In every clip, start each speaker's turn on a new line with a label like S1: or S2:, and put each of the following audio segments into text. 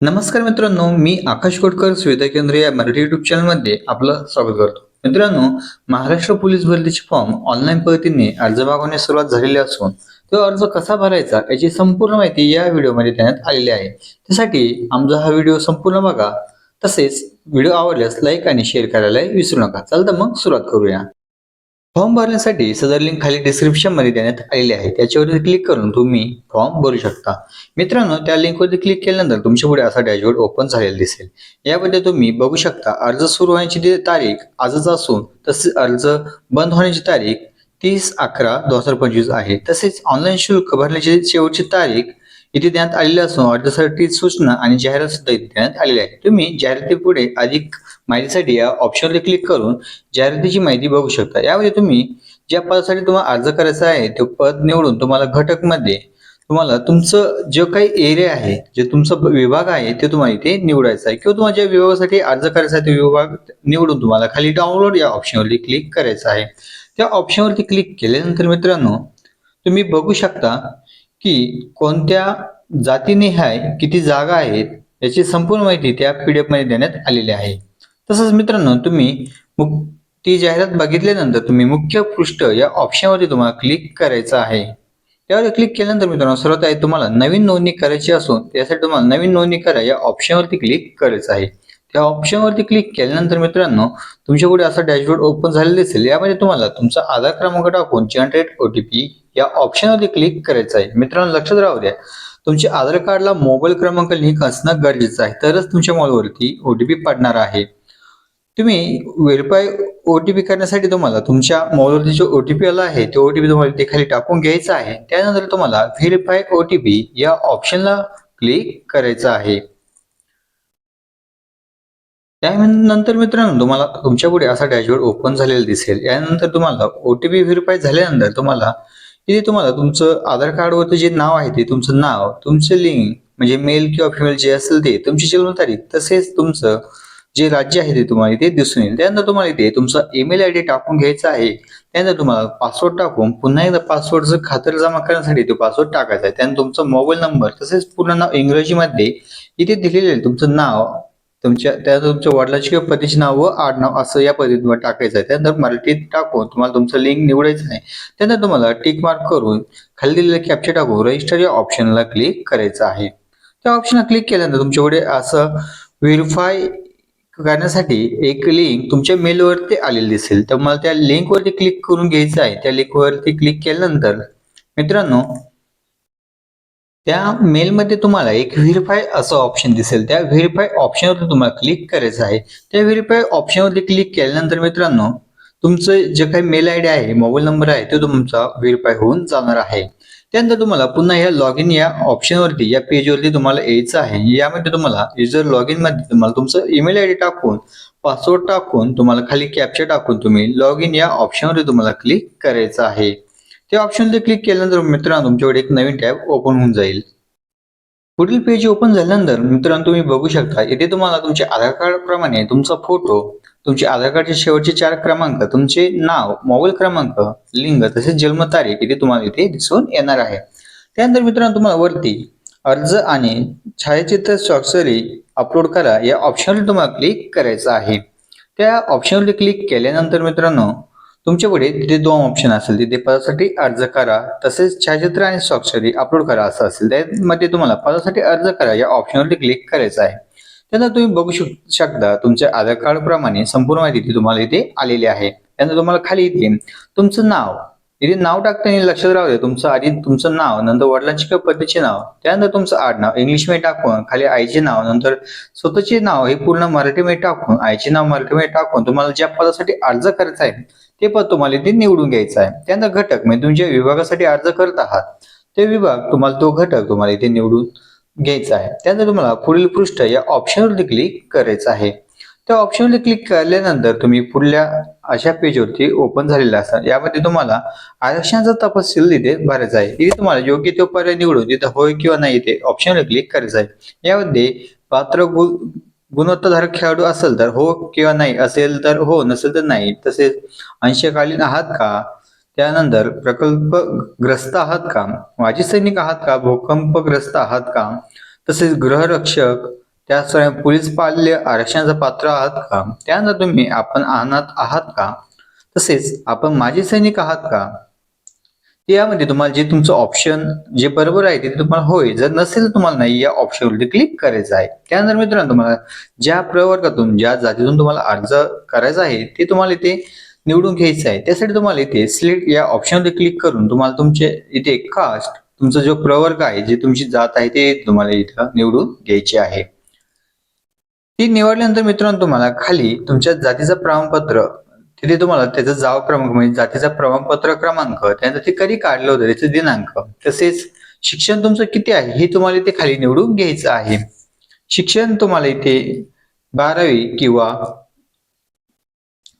S1: नमस्कार मित्रांनो मी आकाश कोटकर सुविधा केंद्र या मराठी युट्यूब चॅनलमध्ये आपलं स्वागत करतो. मित्रांनो महाराष्ट्र पोलीस भरतीचे फॉर्म ऑनलाईन पद्धतीने अर्ज मागवण्यास सुरुवात झालेली असून तो अर्ज कसा भरायचा याची संपूर्ण माहिती या व्हिडिओमध्ये देण्यात आलेली आहे. त्यासाठी आमचा हा व्हिडिओ संपूर्ण बघा. तसेच व्हिडिओ आवडल्यास लाईक आणि शेअर करायला विसरू नका. चल तर मग सुरुवात करूया. फॉर्म भरण्यासाठी सदर लिंक खाली डिस्क्रिप्शनमध्ये देण्यात आलेली आहे. त्याच्यावरती क्लिक करून तुम्ही फॉर्म भरू शकता. मित्रांनो त्या लिंकवरती क्लिक केल्यानंतर तुमच्यापुढे असा डॅशबोर्ड ओपन झालेला दिसेल. यामध्ये तुम्ही बघू शकता अर्ज सुरू होण्याची तारीख आजच असून तसेच अर्ज बंद होण्याची तारीख तीस अकरा दोन हजार पंचवीस आहे. तसेच ऑनलाईन शुल्क भरण्याची शेवटची तारीख इथे देण्यात आलेले असून अर्जासाठी सूचना आणि जाहिरात सुद्धा इथे देण्यात आलेली आहे. तुम्ही जाहिराती पुढे अधिक माहितीसाठी या ऑप्शनवर क्लिक करून जाहिरातीची माहिती बघू शकता. यामध्ये तुम्ही ज्या पदासाठी तुम्हाला अर्ज करायचा आहे ते पद निवडून तुम्हाला घटकमध्ये तुम्हाला तुमचं जे काही एरिया आहे जे तुमचा विभाग आहे ते तुम्हाला इथे निवडायचं आहे. किंवा तुम्हाला ज्या विभागासाठी अर्ज करायचा आहे ते विभाग निवडून तुम्हाला खाली डाउनलोड या ऑप्शनवरती क्लिक करायचं आहे. त्या ऑप्शनवरती क्लिक केल्यानंतर मित्रांनो तुम्ही बघू शकता की कोणत्या जातीनिहाय किती जागा आहेत याची संपूर्ण माहिती त्या पी डी एफमध्ये देण्यात आलेली आहे. तसंच मित्रांनो तुम्ही मुक- ती जाहिरात बघितल्यानंतर तुम्ही मुख्य पृष्ठ या ऑप्शनवरती तुम्हाला क्लिक करायचं आहे. त्यावर क्लिक केल्यानंतर मित्रांनो सर्वात आहे तुम्हाला नवीन नोंदणी करायची असून त्यासाठी तुम्हाला नवीन नोंदणी करा या ऑप्शनवरती क्लिक करायचं आहे. त्या ऑप्शनवरती क्लिक केल्यानंतर मित्रांनो तुमच्यापुढे असा डॅशबोर्ड ओपन झालेला दिसेल. यामध्ये तुम्हाला तुमचा आधार क्रमांक टाकून जनरेट पी या ऑप्शनवरती क्लिक करायचं आहे. मित्रांनो लक्षात राहू द्या. तुमच्या आधार कार्डला मोबाईल क्रमांक लिंक असणं गरजेचं आहे. तरच तुमच्या मोबाईलवरती ओटीपी पडणार आहे. तुम्ही व्हेरीफाय ओटीपी करण्यासाठी तुम्हाला तुमच्या मोबाईलवरती जो ओटीपी आला आहे तो ओटीपी तुम्हाला ते खाली टाकून घ्यायचा आहे. त्यानंतर तुम्हाला व्हेरीफाय ओटीपी या ऑप्शनला क्लिक करायचं आहे. त्यानंतर मित्रांनो तुम्हाला तुमच्यापुढे असा डॅशबोर्ड ओपन झालेला दिसेल. यानंतर तुम्हाला ओटीपी व्हेरीफाय झाल्यानंतर तुम्हाला तिथे तुम्हाला तुमचं आधार कार्डवरती जे नाव आहे ते तुमचं नाव तुमचं लिंक म्हणजे मेल किंवा फिमेल जे असेल ते तुमची जन्मतारीख तसेच तुमचं जे राज्य आहे ते तुम्हाला इथे दिसून येईल. त्यानंतर तुम्हाला इथे तुमचा ईमेल आय डी टाकून घ्यायचा आहे. त्यानंतर तुम्हाला पासवर्ड टाकून पुन्हा एकदा पासवर्डचं खातर जमा करण्यासाठी तो पासवर्ड टाकायचा आहे. त्यानंतर तुमचा मोबाईल नंबर तसेच पूर्ण नाव इंग्रजीमध्ये इथे दिलेलं आहे. तुमचं नाव तुमच्या त्या तुमच्या वडिलांची किंवा पतीचे नाव व आडनाव असं या पद्धतीने टाकायचं आहे. त्यानंतर मराठीत टाकून तुम्हाला तुमचं लिंक निवडायचं आहे. त्यानंतर तुम्हाला टिक मार्क करून खाली दिलेलं कॅप्चर टाकून रजिस्टर या ऑप्शनला क्लिक करायचं आहे. त्या ऑप्शनला क्लिक केल्यानंतर तुमच्याकडे असं व्हेरीफाय करण्यासाठी एक लिंक तुमच्या मेलवरती आलेली दिसेल. तर मला त्या लिंकवरती क्लिक करून घ्यायचं आहे. त्या लिंकवरती क्लिक केल्यानंतर मित्रांनो त्या मेलमध्ये तुम्हाला एक व्हेरीफाय असं ऑप्शन दिसेल. त्या व्हेरीफाय ऑप्शनवरती तुम्हाला क्लिक करायचं आहे. त्या व्हेरीफाय ऑप्शनवरती क्लिक केल्यानंतर मित्रांनो तुमचं जे काही मेल आय डी आहे मोबाईल नंबर आहे तो तुमचा व्हेरीफाय होऊन जाणार आहे. त्यानंतर तुम्हाला पुन्हा या लॉग इन या ऑप्शनवरती या पेजवरती तुम्हाला यायचं आहे. यामध्ये तुम्हाला युजर लॉग इनमध्ये तुम्हाला तुमचं ईमेल आय डी टाकून पासवर्ड टाकून तुम्हाला खाली कॅप्चर टाकून तुम्ही लॉग इन या ऑप्शनवरती तुम्हाला क्लिक करायचं आहे. ते ऑप्शनवरती क्लिक केल्यानंतर मित्रांनो तुमच्याकडे एक नवीन टॅब ओपन होऊन जाईल. पुढील पेज ओपन झाल्यानंतर मित्रांनो तुम्ही बघू शकता इथे तुम्हाला तुमच्या आधार कार्ड प्रमाणे तुमचा फोटो तुमचे आधार कार्डचे शेवटचे चार क्रमांक तुमचे नाव मोबाईल क्रमांक लिंग तसेच जन्मतारीख इथे तुम्हाला इथे दिसून येणार आहे. त्यानंतर मित्रांनो तुम्हाला वरती अर्ज आणि छायाचित्र स्वाक्षरी अपलोड करा या ऑप्शनवर तुम्हाला क्लिक करायचं आहे. त्या ऑप्शनवर क्लिक केल्यानंतर मित्रांनो तुमच्याकडे तिथे दोन ऑप्शन असेल. तिथे पदासाठी अर्ज करा तसेच छायाचित्र आणि स्वाक्षरी अपलोड करा असं असेल. त्यामध्ये तुम्हाला पदासाठी अर्ज करा या ऑप्शनवरती क्लिक करायचं आहे. त्यानंतर तुम्ही बघू शक- शकता तुमच्या आधार कार्ड प्रमाणे संपूर्ण माहिती तुम्हाला इथे आलेली आहे. त्यानंतर तुम्हाला खाली येते. तुमचं नाव इथे नाव टाकताना लक्षात राहू दे. तुमचं आधी तुमचं नाव नंतर वडिलांची किंवा पतीचे नाव त्यानंतर तुमचं आडनाव इंग्लिशमध्ये टाकून खाली आईचे नाव नंतर स्वतःचे नाव हे पूर्ण मराठीमध्ये टाकून आईचे नाव मराठीमध्ये टाकून तुम्हाला ज्या पदासाठी अर्ज करायचा आहे ते पद तुम्हाला इथे निवडून घ्यायचं आहे. त्यानंतर घटक म्हणजे तुम्ही ज्या विभागासाठी अर्ज करत आहात ते विभाग तुम्हाला तो घटक तुम्हाला इथे निवडून घ्यायचा आहे. त्यानंतर तुम्हाला पुढील पृष्ठ या ऑप्शनवरती क्लिक करायचं आहे. त्या ऑप्शनवरती क्लिक केल्यानंतर तुम्ही पुढल्या अशा पेजवरती ओपन झालेला असतात यामध्ये तुम्हाला आरक्षणाचा तपशील तिथे भरायचा आहे. तिथे तुम्हाला योग्य तो पर्याय निवडून तिथे होय किंवा नाही ते ऑप्शनवर क्लिक करायचं आहे. यामध्ये पात्र गु गुणवत्ताधारक खेळाडू असेल तर हो किंवा नाही असेल तर हो नसेल तर नाही तसेच अंशकालीन आहात का त्यानंतर प्रकल्पग्रस्त आहात का माजी सैनिक आहात का भूकंपग्रस्त आहात का तसेच गृहरक्षक त्याचप्रमाणे पोलीस पाल्य आरक्षणाचं पात्र आहात का? त्यानंतर तुम्ही आपण अनाथ आहात का? तसेच आपण माजी सैनिक आहात का? यामध्ये तुम्हाला जे तुमचं ऑप्शन जे बरोबर आहे ते तुम्हाला होय. जर नसेल तर तुम्हाला नाही या ऑप्शनवरती क्लिक करायचं आहे. त्यानंतर मित्रांनो तुम्हाला ज्या प्रवर्गातून ज्या जातीतून तुम्हाला अर्ज करायचा आहे ते तुम्हाला इथे निवडून घ्यायचं आहे. त्यासाठी तुम्हाला इथे सिलेक्ट या ऑप्शनवरती क्लिक करून तुम्हाला तुमचे इथे कास्ट तुमचा जो प्रवर्ग आहे जे तुमची जात आहे ते तुम्हाला इथं निवडून घ्यायचे आहे. ती निवडल्यानंतर मित्रांनो तुम्हाला खाली तुमच्या जातीचं प्रमाणपत्र तिथे तुम्हाला त्याचा जाव क्रमांक म्हणजे जातीचा प्रमाणपत्र क्रमांक त्यानंतर ते कधी काढलं होतं त्याचे दिनांक तसेच शिक्षण तुमचं किती आहे हे तुम्हाला इथे खाली निवडून घ्यायचं आहे. शिक्षण तुम्हाला इथे बारावी किंवा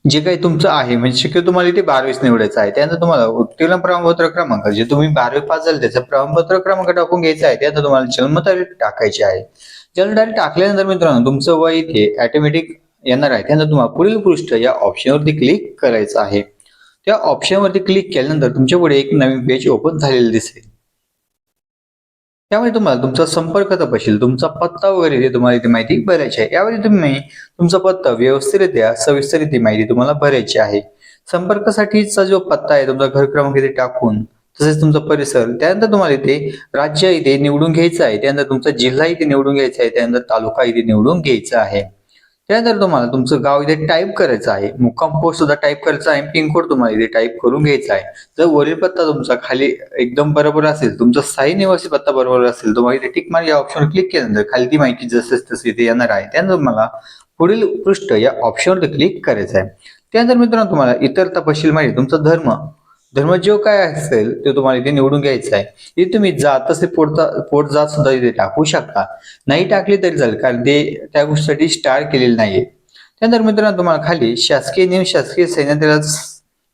S1: जे काही तुमचं आहे म्हणजे शक्य तुम्हाला इथे बारावीच निवडायचं आहे. त्यानंतर तुम्हाला उत्तीर्ण प्रमाणपत्र क्रमांक जे तुम्ही बारावी पास झाले त्याचा प्रमाणपत्र क्रमांक टाकून घ्यायचा आहे. त्यानंतर तुम्हाला जन्मतारीख टाकायची आहे. डायरेक्ट टाकल्यानंतर मित्रांनो तुमचं वय इथे ऑटोमॅटिक येणार आहे. त्यानंतर तुम्हाला पुढील पृष्ठ या ऑप्शनवरती क्लिक करायचं आहे. त्या ऑप्शनवरती क्लिक केल्यानंतर तुमच्यापुढे एक नवीन पेज ओपन झालेलं दिसेल. त्यामुळे तुम्हाला तुमचा संपर्क तपशील तुमचा पत्ता वगैरे ते तुम्हाला इथे माहिती भरायची आहे यावेळी तुम्ही तुमचा पत्ता व्यवस्थितरित्या सविस्तर माहिती तुम्हाला भरायची आहे. संपर्कासाठीचा जो पत्ता आहे तुमचा घर क्रमांक इथे टाकून तसेच तुमचा परिसर त्यानंतर तुम्हाला इथे राज्य इथे निवडून घ्यायचं आहे त्यानंतर तुमचा जिल्हा इथे निवडून घ्यायचा आहे त्यानंतर तालुका इथे निवडून घ्यायचा आहे. त्यानंतर तुम्हाला तुमचं गाव इथे टाईप करायचं आहे मुक्काम पोस्ट सुद्धा टाईप करायचा आहे पिनकोड तुम्हाला इथे टाईप करून घ्यायचा आहे. जर वरील पत्ता तुमचा खाली एकदम बरोबर असेल तुमचा स्थायी निवासी पत्ता बरोबर असेल तुम्हाला इथे टिक मार्क या ऑप्शनवर क्लिक केल्यानंतर खाली ती माहिती जसेच तसे इथे येणार आहे त्यानंतर तुम्हाला पुढील पृष्ठ या ऑप्शनवर क्लिक करायचं आहे. त्यानंतर मित्रांनो तुम्हाला इतर तपशील माहिती तुमचा धर्म धर्म जो काय असेल ते तुम्हाला इथे निवडून घ्यायचं आहे. ते तुम्ही जात असे पोटता पोट जात सुद्धा इथे टाकू शकता. नाही टाकली तरी चालेल कारण ते त्या गोष्टीसाठी स्टार्ट केलेले नाहीये. त्यानंतर मित्रांनो तुम्हाला खाली शासकीय नियम शासकीय सैन्य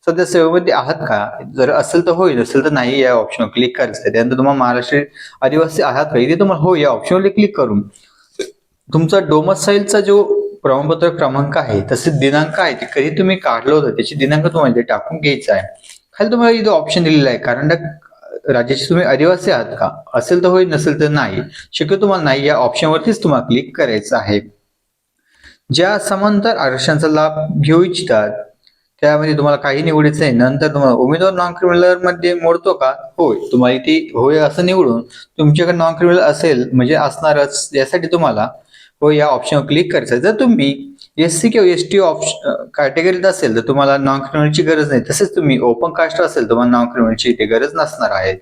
S1: सध्या सेवेमध्ये आहात का? जर असेल तर होईल नसेल तर नाही या ऑप्शनवर क्लिक करायचं. आहे त्यानंतर तुम्हाला महाराष्ट्र आदिवासी आहात का? इथे तुम्हाला हो या ऑप्शनवर क्लिक करून. तुमचा डोमसाईलचा जो प्रमाणपत्र क्रमांक आहे तसेच दिनांक आहे ते कधी तुम्ही काढलं होतं त्याची दिनांक तुम्हाला इथे टाकून घ्यायचा आहे. खाली तुम्हाला इथे ऑप्शन दिलेला आहे. कारण राज्याचे तुम्ही आदिवासी आहात का? असेल तर होय नसेल तर नाही. शक्य तुम्हाला नाही. या ऑप्शनवरतीच तुम्हाला क्लिक करायचं आहे. ज्या समांतर आरक्षणाचा लाभ घेऊ इच्छितात त्यामध्ये तुम्हाला काही निवडायचं आहे नंतर तुम्हाला उमेदवार नॉन क्रिमिनलमध्ये मोडतो का? होय. तुम्हाला इथे होय असं निवडून तुमच्याकडे नॉन क्रिमिनल असेल म्हणजे असणारच यासाठी तुम्हाला हो या ऑप्शनवर क्लिक करायचं आहे. जर तुम्ही एस सी किंवा एस टी ऑप्शन कॅटेगरीत असेल तर तुम्हाला नॉन क्रिमिनलची गरज नाही. तसेच तुम्ही ओपन कास्ट असेल तुम्हाला नॉन क्रिमिनलची इथे गरज नसणार आहे.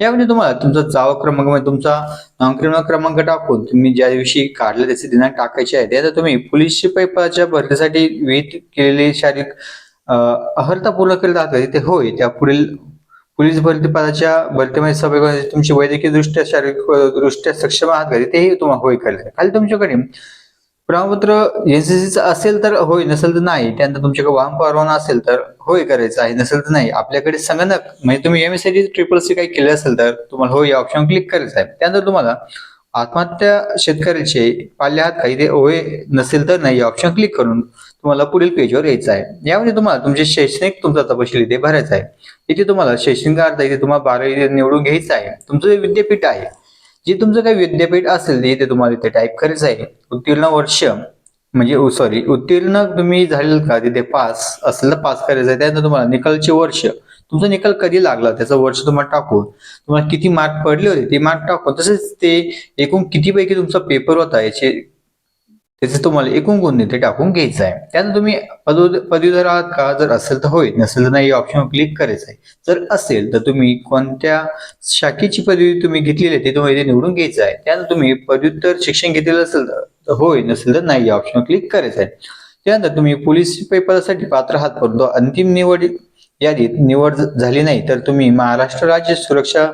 S1: यामध्ये तुम्हाला तुमचा जाव क्रमांक म्हणजे तुमचा नॉन क्रिमिनल क्रमांक टाकून तुम्ही ज्या दिवशी काढले त्याचे दिनांक टाकायचे आहे. त्यानंतर तुम्ही पोलीसची शिपाईच्या भरतीसाठी विहित केलेली शारीरिक अहर्ता पूर्ण करीत आहात का? तिथे होय. त्या पुढील पोलीस भरती पदाच्या भरतीमध्ये सहभागी तुमची वैद्यकीय दृष्ट्या शारीरिक दृष्ट्या सक्षम आहात का? तेही तुम्हाला होय करायचं खाली तुमच्याकडे प्रमाणपत्र एनसीसीचं असेल तर होय नसेल तर नाही. त्यानंतर तुमच्याकडे वाहन परवाना असेल तर होय करायचं आहे नसेल तर नाही. आपल्याकडे संगणक म्हणजे तुम्ही M S C triple C काही केले असेल तर तुम्हाला होय या ऑप्शन क्लिक करायचं आहे. त्यानंतर तुम्हाला आत्महत्या शेतकऱ्याचे पाल्य आहात काही ते होय नसेल तर नाही ऑप्शन क्लिक करून तुम्हाला पुढील पेजवर यायचं आहे. यामध्ये तुम्हाला तुमचे शैक्षणिक तुमचा तपशील इथे भरायचा आहे. इथे तुम्हाला शैक्षणिक अर्थ इथे तुम्हाला बारावी निवडून घ्यायचं आहे. तुमचं जे विद्यापीठ आहे जे तुमचं काही विद्यापीठ असेल ते तुम्हाला इथे टाईप करायचं आहे. उत्तीर्ण वर्ष म्हणजे सॉरी उत्तीर्ण तुम्ही झालेलं का? तिथे पास असेल तर पास करायचं आहे. त्यानंतर तुम्हाला निकालचे वर्ष. तुमचा निकाल कधी लागला? त्याचं वर्ष तुम्हाला टाकून. तुम्हाला किती मार्क पडले होते? ते मार्क टाकून. तसेच ते एकूण किती पैकी तुमचा पेपर होता? याचे त्याचे तुम्हाला एकूण गुण ते टाकून घ्यायचं आहे. त्यानंतर तुम्ही पदवी पदवीधर आहात का? जर असेल तर होय नसेल तर नाही ऑप्शन क्लिक करायचं आहे. जर असेल तर तुम्ही कोणत्या शाखेची पदवी तुम्ही घेतलेली आहे ते तुम्हाला इथे निवडून घ्यायचं आहे. त्यानंतर तुम्ही पदव्युत्तर शिक्षण घेतलेलं असेल तर होय नसेल तर नाही या क्लिक करायचं आहे. त्यानंतर तुम्ही पोलीस पेपरसाठी पात्र आहात परंतु अंतिम निवड यादीत निवड झाली नाही तर तुम्ही महाराष्ट्र राज्य सुरक्षा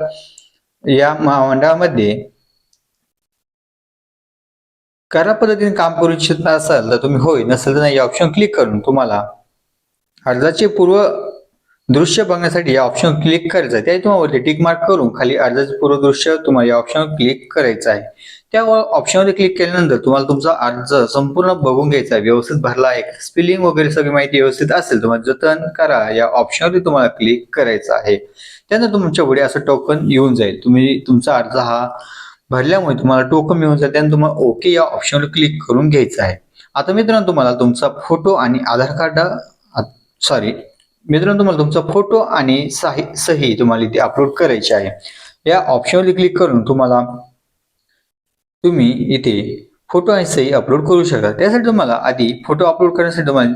S1: या महामंडळामध्ये करा पद्धतीने काम करू इच्छित असाल तर तुम्ही होय नसेल तर नाही या ऑप्शन क्लिक करून तुम्हाला अर्जाचे पूर्व दृश्य बघण्यासाठी या ऑप्शन क्लिक करायचं आहे. त्या तुम्हाला टिक मार्क करून खाली अर्जाचे पूर्व दृश्य तुम्हाला या ऑप्शनवर क्लिक करायचं आहे. त्या ऑप्शनवर क्लिक केल्यानंतर तुम्हाला तुमचा अर्ज संपूर्ण बघून घ्यायचा आहे. व्यवस्थित भरला आहे. स्पेलिंग वगैरे सगळी माहिती व्यवस्थित असेल तुम्हाला जतन करा. या ऑप्शनवरती तुम्हाला क्लिक करायचं आहे. त्यानंतर तुमच्यापुढे असं टोकन येऊन जाईल. तुम्ही तुमचा अर्ज हा भरल्यामुळे तुम्हाला टोकन मिळून जाते आणि तुम्हाला ओके या ऑप्शनवर क्लिक करून घ्यायचं आहे. आता मित्रांनो तुम्हाला तुमचा फोटो आणि आधार कार्ड सॉरी मित्रांनो तुम्हाला तुमचा फोटो आणि साही सही तुम्हाला इथे अपलोड करायची आहे. या ऑप्शनवर क्लिक करून तुम्हाला तुम्ही इथे फोटो आणि सही अपलोड करू शकता. त्यासाठी तुम्हाला आधी फोटो अपलोड करण्यासाठी तुम्हाला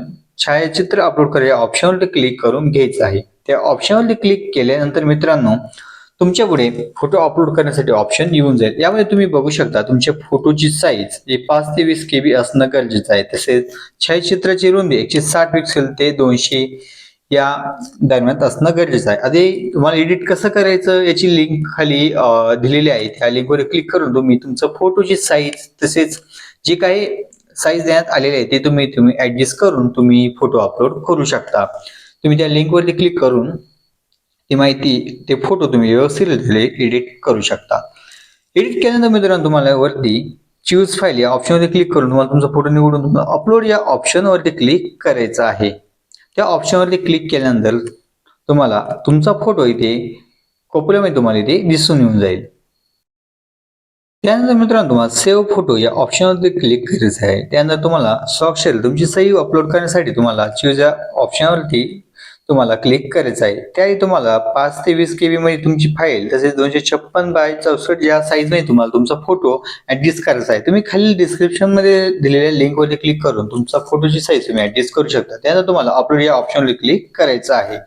S1: छायाचित्र अपलोड करा या ऑप्शनवर क्लिक करून घ्यायचं आहे. त्या ऑप्शनवर क्लिक केल्यानंतर मित्रांनो तुमच्यापुढे फोटो अपलोड करण्यासाठी ऑप्शन येऊन जाईल. यामध्ये तुम्ही बघू शकता तुमच्या फोटोची साईज हे पाच ते वीस के बी असणं गरजेचं आहे. तसेच छायाचित्राची रुंदी एकशे साठ पिक्सेल ते दोनशे या दरम्यान असणं गरजेचं आहे. आधी तुम्हाला एडिट कसं करायचं याची लिंक खाली दिलेली आहे. त्या लिंकवर क्लिक करून तुम्ही तुमचं फोटोची साईज तसेच जे काही साईज देण्यात आलेले आहे ते तुम्ही तुम्ही ऍडजस्ट करून तुम्ही फोटो अपलोड करू शकता. तुम्ही त्या लिंकवरती क्लिक करून ती माहिती ते फोटो तुम्ही व्यवस्थित एडिट करू शकता. एडिट केल्यानंतर मित्रांनो तुम्हाला वरती चूज फाईल या ऑप्शनवरती क्लिक करून तुम्हाला तुमचा फोटो निवडून तुम्हाला अपलोड या ऑप्शनवरती क्लिक करायचं आहे. त्या ऑप्शनवरती क्लिक केल्यानंतर तुम्हाला तुमचा फोटो इथे कोपऱ्यामध्ये तुम्हाला इथे दिसून येऊन जाईल. त्यानंतर मित्रांनो तुम्हाला सेव्ह फोटो या ऑप्शनवरती क्लिक करायचं आहे. त्यानंतर तुम्हाला स्वाक्षर तुमची सही अपलोड करण्यासाठी तुम्हाला चूज या ऑप्शनवरती तुम्हाला क्लिक करायचं आहे त्याही तुम्हाला पाच ते वीस केबी मध्ये तुमची फाईल तसेच दोनशे छप्पन बाय चौसष्ट या साईजमध्ये तुम्हाला तुमचा फोटो ऍडजस्ट करायचा आहे. तुम्ही खाली डिस्क्रिप्शनमध्ये दिलेल्या लिंक वरती क्लिक करून तुमचा फोटोची साईज तुम्ही ऍडजस्ट करू शकता. त्यानंतर तुम्हाला अपलोड या ऑप्शनवर क्लिक करायचं आहे.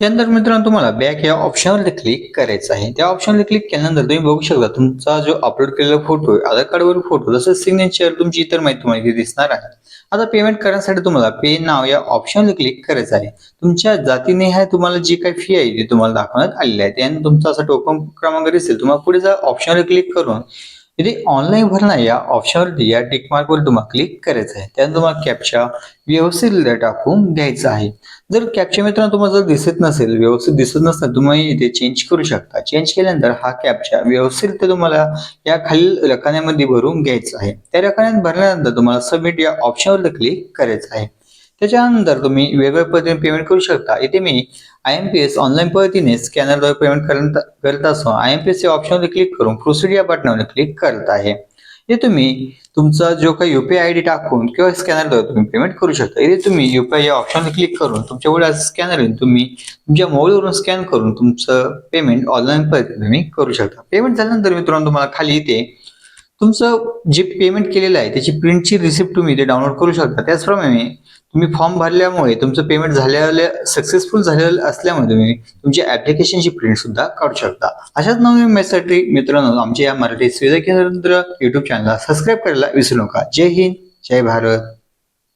S1: त्यानंतर मित्रांनो तुम्हाला बॅक या ऑप्शनवरती क्लिक करायचं आहे. त्या ऑप्शनवर क्लिक केल्यानंतर तुम्ही बघू शकता तुमचा जो अपलोड केलेला फोटो आहे आधार कार्डवरील फोटो तसंच सिग्नेचर तुमची इतर माहिती तुम्हाला इथे दिसणार आहे. आता पेमेंट करण्यासाठी तुम्हाला पे नाव या ऑप्शनवर क्लिक करायचं आहे. तुमच्या जातीने ह्या तुम्हाला जी काही फी आहे ती तुम्हाला दाखवण्यात आलेली आहे. त्यानंतर तुमचा असा टोकन क्रमांक दिसेल तुम्हाला पुढे जा ऑप्शनवर क्लिक करून इथे ऑनलाइन भरना या ऑप्शनवरती या टिक मार्कवर तुम्हाला क्लिक करायचं आहे. त्यानंतर तुम्हाला कॅप्चा व्यवस्थित टाकून घ्यायचा आहे. जर कॅप्चा मित्रांनो तुम्हाला जर दिसत नसेल व्यवस्थित दिसत नसेल तुम्ही इथे चेंज करू शकता. चेंज केल्यानंतर हा कॅप्चा व्यवस्थित तुम्हाला या खालील रकान्यामध्ये भरून घ्यायचा आहे. त्या रकान्यात भरल्यानंतर तुम्हाला सबमिट या ऑप्शनवर क्लिक करायचं आहे. त्याच्यानंतर तुम्ही वेगवेगळ्या पद्धतीने पेमेंट करू शकता. इथे मी I M P S online पद्धतीने स्कॅनरद्वारे पेमेंट करत करत असो आय एम पी एस या ऑप्शनवर क्लिक करून प्रोसिड या बटनावर क्लिक करत आहे. हे तुम्ही तुमचा जो काही युपीआय आय डी टाकून किंवा स्कॅनरद्वारे तुम्ही पेमेंट करू शकता. इथे तुम्ही युपीआय या ऑप्शनवर क्लिक करून तुमच्यापुढे स्कॅनर येऊन तुम्ही तुमच्या मोबाईलवरून स्कॅन करून तुमचं पेमेंट ऑनलाईन पद्धतीने तुम्ही करू शकता. पेमेंट झाल्यानंतर मित्रांनो तुम्हाला खाली इथे तुमचं जे पेमेंट केलेलं आहे त्याची प्रिंटची रिसिप्ट तुम्ही इथे डाउनलोड करू शकता. त्याचप्रमाणे तुम्ही फॉर्म भरल्यामुळे तुमचं पेमेंट झालेलं सक्सेसफुल झालेलं असल्यामुळे तुम्ही तुमच्या ऍप्लिकेशनची प्रिंट सुद्धा काढू शकता. अशाच नवीन मेसेजसाठी मित्रांनो आमच्या या मराठी सुविधा केंद्र युट्यूब चॅनलला सबस्क्राईब करायला विसरू नका. जय हिंद जय भारत.